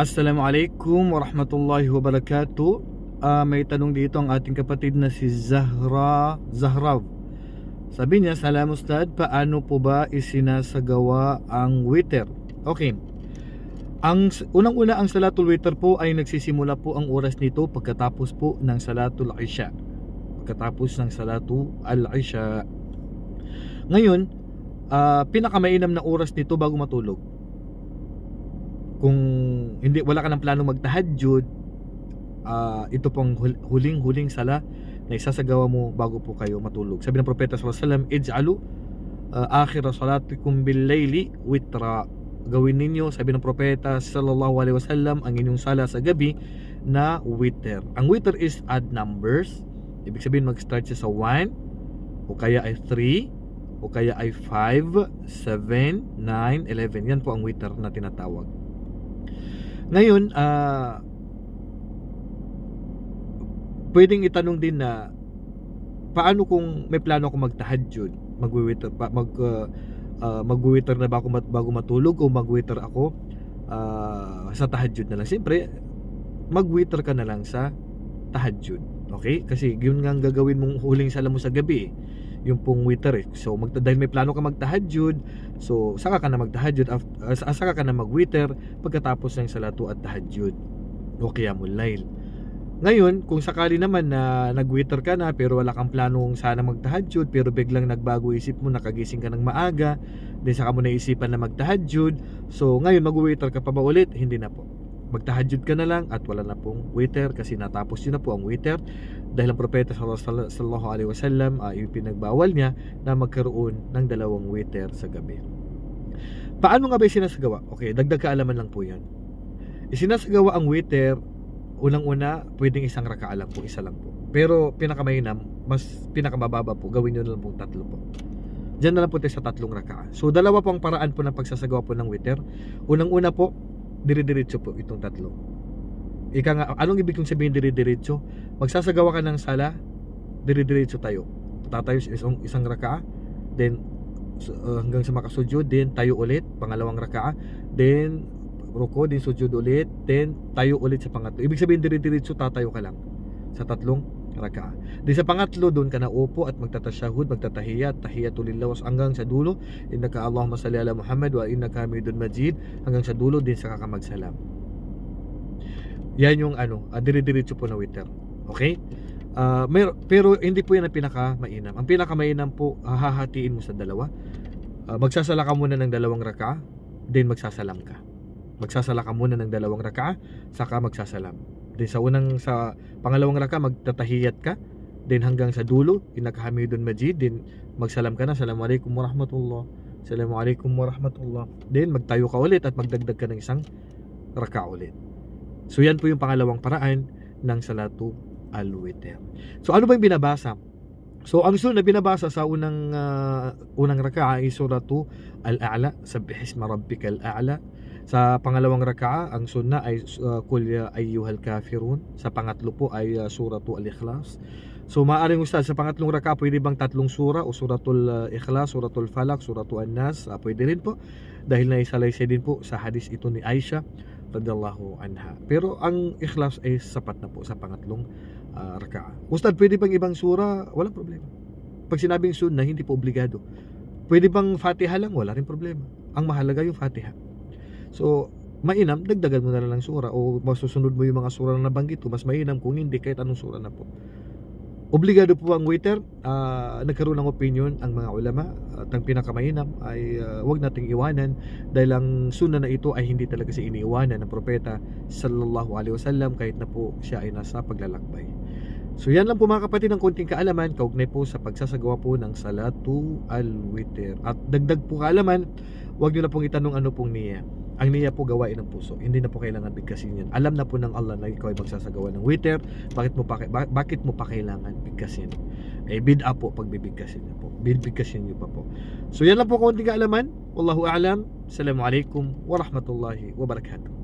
Assalamualaikum warahmatullahi wabarakatuh. Ah, may tanong dito ang ating kapatid na si Zahra Zahrav. Sabi niya, Salam Ustad, paano po ba isinasagawa ang witr? Okay. Ang unang-una ang salatul witr po ay nagsisimula po ang oras nito pagkatapos po ng salatul isya. Pagkatapos ng salatu al-isya. Ngayon, ah, pinakamainam na oras nito bago matulog kung hindi wala ka ng plano magtahajjud ah ito pong hul- huling-huling sala na isasagawa mo bago po kayo matulog. Sabi ng propeta sallallahu alaihi wasallam ij'alu uh, akhir salatikum bil layli witra. Gawin ninyo sabi ng propeta sallallahu alaihi wasallam ang inyong sala sa gabi na witr. Ang witr is odd numbers. Ibig sabihin mag-start siya sa 1 o kaya ay 3 o kaya ay 5 7 9 11 yan po ang witr na tinatawag ngayon, ah pwedeng itanong din na paano kung may plano ako magtahajjud, magwi-witr pa mag uh, uh, magwi-witr na ba ako mat, bago matulog o magwi-witr ako ah, sa tahajjud na lang. Siyempre, magwi-witr ka na lang sa tahajjud. Okay? Kasi yun nga ang gagawin mong huling sala mo sa gabi. eh. Yung pong witr eh. So, mag, dahil may plano ka magtahajjud, so saka ka na magtahajjud, af- uh, saka ka na magwitr pagkatapos ng salatu at tahajjud o qiyamul layl. Ngayon, kung sakali naman na nagwitr ka na pero wala kang planong sana magtahajjud pero biglang nagbago isip mo, nakagising ka ng maaga, then saka mo naisipan na magtahajjud, so ngayon magwitr ka pa ba ulit? Hindi na po. Magtahajjud ka na lang at wala na pong witr kasi natapos yun na po ang witr dahil ang propeta sallallahu alaihi wasallam ay pinagbawal niya na magkaroon ng dalawang witr sa gabi. Paano nga ba sinasagawa? Okay, dagdag kaalaman lang po 'yan. Isinasagawa ang witr unang-una, pwedeng isang raka'a lang po, isa lang po. Pero pinakamainam, mas pinakamababa po, gawin niyo na lang po tatlo po. Diyan na lang po tayo sa tatlong raka'a. So dalawa po ang paraan po ng pagsasagawa po ng witr. Unang-una po, dire-diretso po itong tatlo. Ika nga, anong ibig kong sabihin dire-diretso? Magsasagawa ka ng sala, dire-diretso tayo. Tatayo sa isang, isang raka'a, then uh, hanggang sa makasujud, then tayo ulit, pangalawang raka'a, then ruko, then sujud ulit, then tayo ulit sa pangatlo. Ibig sabihin dire-diretso tatayo ka lang sa tatlong raka'a. Then sa pangatlo, doon ka na upo at magtatasyahud, magtatahiyat, tahiyatul lillahi hanggang sa dulo. Innaka Allahumma salli ala Muhammad wa innaka Hamidun Majid hanggang sa dulo din saka ka magsalam. Yan yung ano, uh, dire-diretso po na witr. Okay? Ah, mer- pero hindi po yan ang pinaka mainam. Ang pinaka mainam po, ah, hahatiin mo sa dalawa. Ah, magsasala ka muna ng dalawang raka, then magsasalam ka. Magsasala ka muna ng dalawang raka, saka magsasalam. Then sa unang sa pangalawang raka magtatahiyat ka, then hanggang sa dulo, inakahamidun majid, then magsalam ka na, Assalamualaikum warahmatullah. Assalamualaikum warahmatullah. Then magtayo ka ulit at magdagdag ka ng isang raka ulit. So yan po yung pangalawang paraan ng salatu al-witr. So ano ba yung binabasa? So ang sunod na binabasa sa unang ah, unang raka'a ay suratu al-a'la, sabbihisma rabbikal a'la. Sa pangalawang raka'a, ang sunna ay uh, kul ya ayyuhal kafirun. Sa pangatlo po ay ah, suratu al-ikhlas. So maaaring ustad sa pangatlong raka'a pwede bang tatlong sura o suratul ah, ikhlas, suratul falak, suratul an-nas, Ah, pwede rin po dahil naisalaysay din po sa hadis ito ni Aisha radiyallahu anha. Pero ang ikhlas ay sapat na po sa pangatlong uh, raka'a. Ustad, pwede bang ibang sura? Walang problema. Pag sinabing sunna, hindi po obligado. Pwede bang Fatiha lang? Wala rin problema. Ang mahalaga yung Fatiha. So, mainam, dagdagan mo na lang ng sura o masusunod mo yung mga sura na nabanggit ko. Mas mainam kung hindi kahit anong sura na po. Obligado po ang waiter. Ah, nagkaroon ng opinion ang mga ulama at ang pinakamainam ay ah, wag nating iwanan dahil ang sunna na ito ay hindi talaga siya iniiwanan ng propeta sallallahu alaihi wasallam kahit na po siya ay nasa paglalakbay. So yan lang po mga kapatid ng konting kaalaman kaugnay po sa pagsasagawa po ng salatu al-witr. At dagdag po kaalaman, wag niyo na pong itanong ano pong niya. Ang niya po gawain ng puso. Hindi na po kailangan bigkasin yan. Alam na po ng Allah na ikaw ay magsasagawa ng witr. Bakit mo pa, ba- bakit mo pa kailangan bigkasin? Eh bid'a po pag bibigkasin niyo po. Bibigkasin niyo pa po. So yan lang po konting kaalaman. Wallahu a'lam. Assalamualaikum warahmatullahi wabarakatuh.